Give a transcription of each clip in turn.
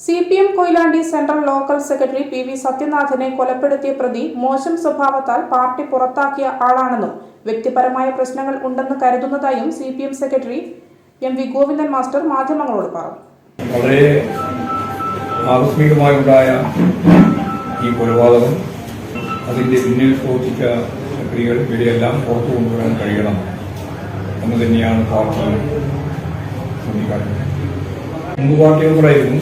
C P M Koyilandy central local secretary P V സത്യനാഥനെ കൊലപ്പെടുത്തിയ പ്രതി മോശം സ്വഭാവത്താൽ പാർട്ടി പുറത്താക്കിയ ആളാണെന്നും വ്യക്തിപരമായ പ്രശ്നങ്ങൾ ഉണ്ടെന്ന് കരുതുന്നതായും C P M secretary M V Govindan master മാധ്യമങ്ങളോട് പറഞ്ഞു. വളരെ ഈ കൊലപാതകം അതിന്റെ പിന്നിൽ പ്രവർത്തിച്ച പ്രക്രിയകൾ ഇവരെയെല്ലാം പുറത്തു കൊണ്ടുവരാൻ കഴിയണം എന്ന് തന്നെയാണ് പാർട്ടി ചൂണ്ടിക്കാട്ടുന്നത് മുമ്പ് പാർട്ടി മെമ്പറായിരുന്നു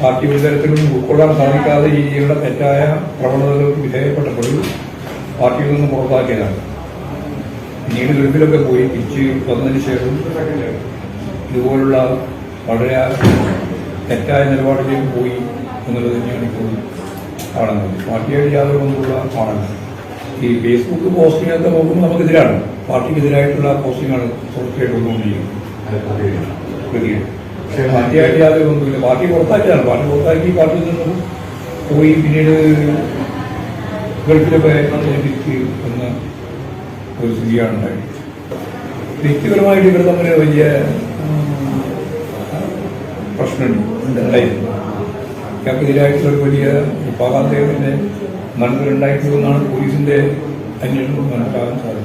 പാർട്ടി ഒരു തരത്തിലും ഉൾക്കൊള്ളാൻ സാധിക്കാതെ ഈ ഇവരുടെ തെറ്റായ പ്രവണതകൾക്ക് വിധേയപ്പെട്ടപ്പോഴും പാർട്ടിയിൽ നിന്ന് പുറത്താക്കിയതാണ്. പിന്നീട് ഗൾഫിലൊക്കെ പോയി തിരിച്ച് വന്നതിന് ശേഷം ഇതുപോലുള്ള വളരെ തെറ്റായ നിലപാടിലേക്ക് പോയി എന്നുള്ളത് തന്നെയാണ് ഇപ്പോൾ കാണുന്നത്. പാർട്ടിയായിട്ട് യാതൊരു ബന്ധമുള്ള ആളല്ല. ഈ ഫേസ്ബുക്ക് പോസ്റ്റിംഗൊക്കെ നോക്കുമ്പോൾ നമുക്കെതിരാണ്. പാർട്ടിക്കെതിരായിട്ടുള്ള പോസ്റ്റിംഗാണ് തുടർച്ചയായിട്ട് വന്നുകൊണ്ടിരിക്കുന്നത്. പ്രതികൾ പാർട്ടിയായിട്ട് യാതൊരു ബന്ധമില്ല പാർട്ടി പുറത്താക്കിയതാണ്. പാർട്ടി പുറത്താക്കി പാർട്ടിയിൽ നിന്നും പോയി പിന്നീട് വന്ന ഒരു സ്ഥിതിയാണ് ഉണ്ടായത് വ്യക്തിപരമായിട്ട് ഇവർ തമ്മിൽ വലിയ പ്രശ്നമുണ്ട്. വലിയ ഉപാകാന്തേവന്റെ മനസ്സിലുണ്ടായിട്ടുള്ളതെന്നാണ് പോലീസിന്റെ അന്വേഷണം മനസ്സിലാകാൻ സാധിക്കും